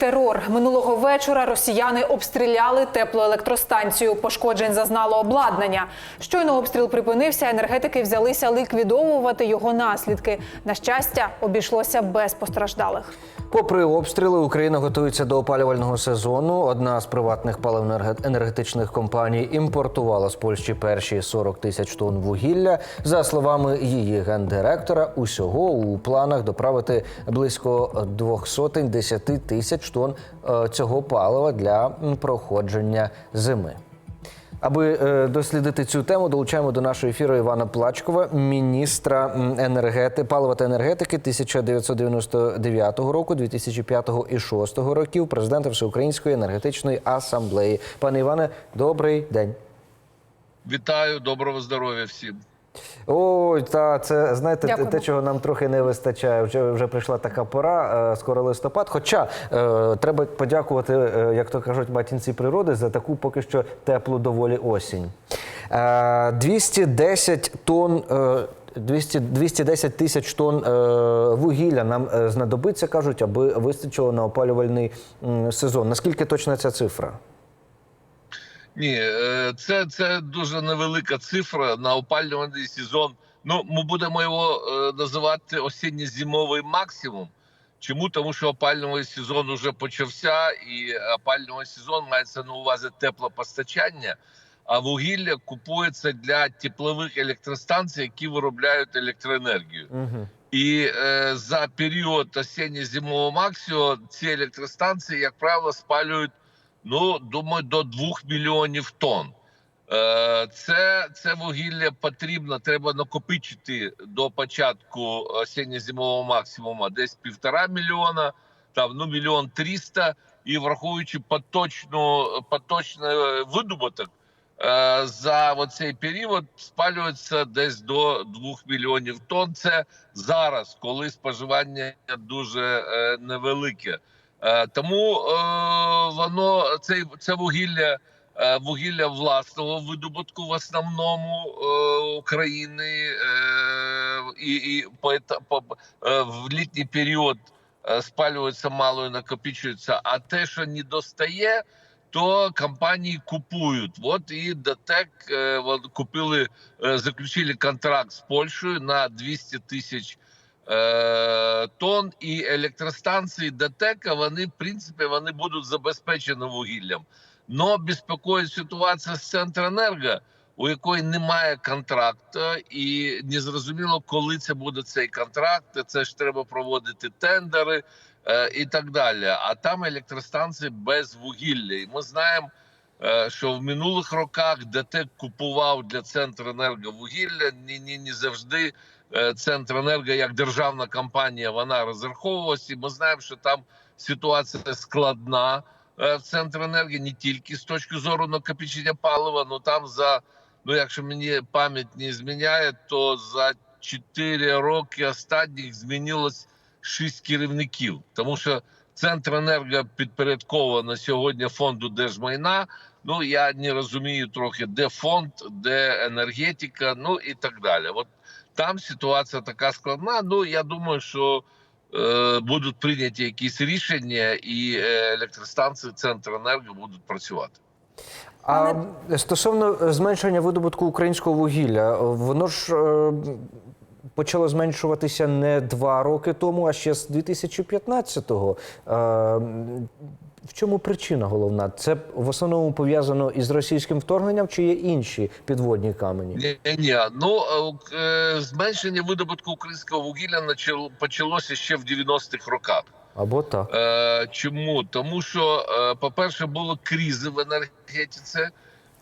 Терор минулого вечора росіяни обстріляли теплоелектростанцію. Пошкоджень зазнало обладнання. Щойно обстріл припинився. Енергетики взялися ліквідовувати його наслідки. На щастя, обійшлося без постраждалих. Попри обстріли, Україна готується до опалювального сезону. Одна з приватних паливно-енергетичних компаній імпортувала з Польщі перші 40 тисяч тонн вугілля. За словами її гендиректора, усього у планах доправити близько 210 тисяч тонн е, цього палива для проходження зими. Аби е, дослідити цю тему, долучаємо до нашого ефіру Івана Плачкова, міністра енергети, палива та енергетики 1999 року, 2005 і 2006 років, президента Всеукраїнської енергетичної асамблеї. Пане Іване, добрий день. Вітаю, доброго здоров'я всім. Ой, та це знаєте, те, те, чого нам трохи не вистачає. Вже вже прийшла така пора, е, скоро листопад. Хоча е, треба подякувати, е, як то кажуть, матінці природи за таку поки що теплу доволі осінь. Е, 210 тонн. е, 200, 210 тисяч тонн е, вугілля нам е, знадобиться, кажуть, аби вистачило на опалювальний м, сезон. Наскільки точна ця цифра? Ні, е, це, це дуже невелика цифра на опалювальний сезон. Ну, ми будемо його е, називати осінньо-зимовий максимум. Чому? Тому що опалювальний сезон вже почався, і опалювальний сезон мається на увазі теплопостачання, а вугілля купується для теплових електростанцій, які виробляють електроенергію. Угу. І е, за період осінньо-зимового максимуму ці електростанції, як правило, спалюють, ну, думаю, до 2 мільйонів тонн. Е, це, це вугілля потрібно, треба накопичити до початку осінньо-зимового максимуму десь півтора мільйона, там ну мільйон тріста, і враховуючи поточну, поточний видобуток, е, за оцей період спалюється десь до 2 мільйонів тонн. Це зараз, коли споживання дуже е, невелике. Е, тому е, воно цей це вугілля. е, Вугілля власного видобутку в основному України і, і по, по в літній період спалюється мало і накопичується. А те, що не достає, то компанії купують. От і ДТЕК купили, заключили контракт з Польщею на 200 тисяч е, тонн, і електростанції ДТЕКа вони, в принципі, вони будуть забезпечені вугіллям. Но безпокоїть ситуація з Центренерго, у якої немає контракту, і незрозуміло, коли це буде цей контракт. Це ж треба проводити тендери е, і так далі. А там електростанції без вугілля. І ми знаємо, е, що в минулих роках ДТЕК купував для Центренерго вугілля. Ні, ні, не завжди Центренерго, як державна компанія, вона розраховувалася. І ми знаємо, що там ситуація складна е, в Центренерго, не тільки з точки зору накопичення палива, але там за ну, якщо мені пам'ять не зміняє, то за 4 роки останніх змінилось 6 керівників, тому що Центренерго підпорядковано сьогодні фонду держмайна. Ну я не розумію трохи, де фонд, де енергетика, ну і так далі. От там ситуація така складна. Ну я думаю, що е, будуть прийняті якісь рішення, і електростанції Центренерго будуть працювати. А стосовно зменшення видобутку українського вугілля, воно ж е, почало зменшуватися не два роки тому, а ще з 2015-го. Е, чому причина головна? Це в основному пов'язано із російським вторгненням, чи є інші підводні камені? Ні, ні. Ну е, е, зменшення видобутку українського вугілля почалося ще в 90-х роках. Або так. Е, чому? Тому що, е, по-перше, було кризи в енергетиці,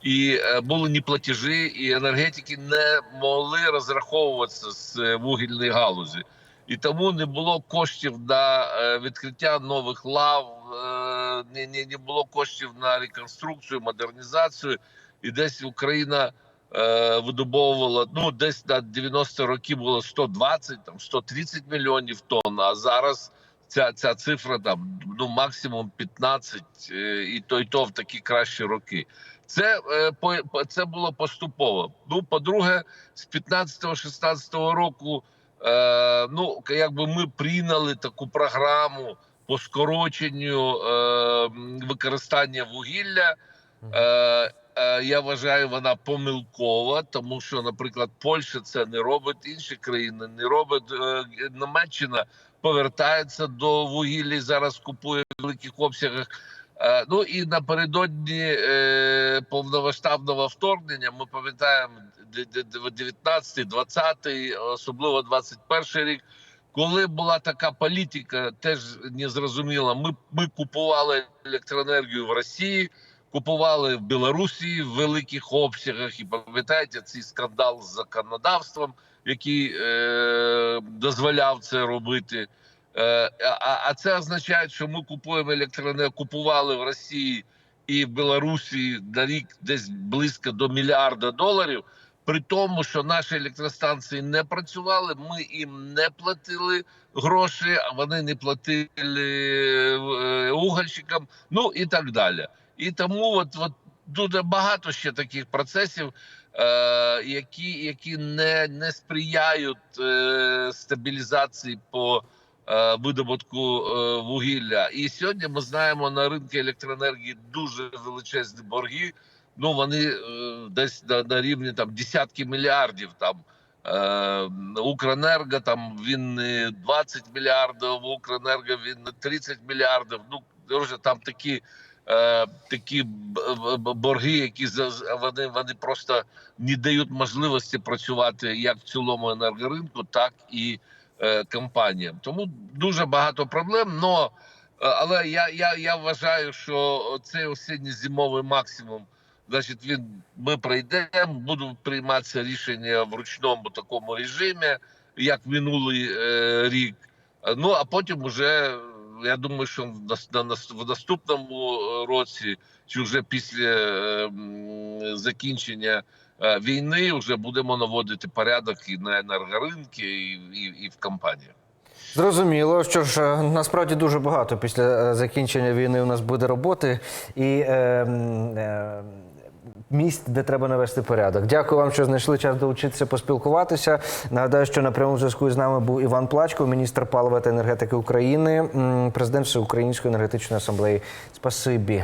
і були неплатежі, і енергетики не могли розраховуватися з вугільної галузі. І тому не було коштів на відкриття нових лав, не, не, було коштів на реконструкцію, модернізацію. І десь Україна е, видобовувала ну десь на 90 роки було 120, там 130 мільйонів тонн. А зараз ця, ця цифра там ну максимум 15, е, і то, і то в такі кращі роки. Це е, це було поступово. Ну, по-друге, з 15-16 року, е, ну якби ми прийняли таку програму по скороченню е, використання вугілля. Е, е, я вважаю, вона помилкова, тому що, наприклад, Польща це не робить, інші країни не робить. Е, Німеччина повертається до вугілля і зараз купує в великих обсягах. Е, ну і напередодні е, повномасштабного вторгнення ми пам'ятаємо 19, 20, особливо 21 рік. Коли була така політика, теж незрозуміла. Ми, ми купували електроенергію в Росії, купували в Білорусі в великих обсягах. І пам'ятаєте цей скандал з законодавством, який е, дозволяв це робити. Е, а, а це означає, що ми купуємо електроенергію, купували в Росії і в Білорусі на рік десь близько до мільярда доларів. При тому, що наші електростанції не працювали, ми їм не платили гроші, а вони не платили е, угольщикам, ну і так далі. І тому от, от дуже багато ще таких процесів, е, які, які не, не сприяють е, стабілізації по е, видобутку е, вугілля. І сьогодні ми знаємо на ринку електроенергії дуже величезні борги. Ну вони е, десь на, на рівні там десятки мільярдів. Там е, Укренерго там він не 20 мільярдів, Укренерго він не 30 мільярдів. Ну там такі. е, Такі борги, які вони, вони просто не дають можливості працювати як в цілому енергоринку, так і е, компаніям. Тому дуже багато проблем. Но, е, але я, я, я вважаю, що цей осінньо-зимовий максимум, значить, він ми пройдемо, будуть прийматися рішення в ручному такому режимі, як минулий е, рік. Ну а потім уже я думаю, що на нас- в наступному е, році, чи вже після е, закінчення е, війни, вже будемо наводити порядок і на енергоринки, і, і, і в компаніях. Зрозуміло, що ж е, насправді дуже багато після закінчення війни у нас буде роботи і е, е, місць, де треба навести порядок. Дякую вам, що знайшли час долучитися, поспілкуватися. Нагадаю, що на прямому зв'язку з нами був Іван Плачко, міністр палива та енергетики України, президент Всеукраїнської енергетичної асамблеї. Спасибі.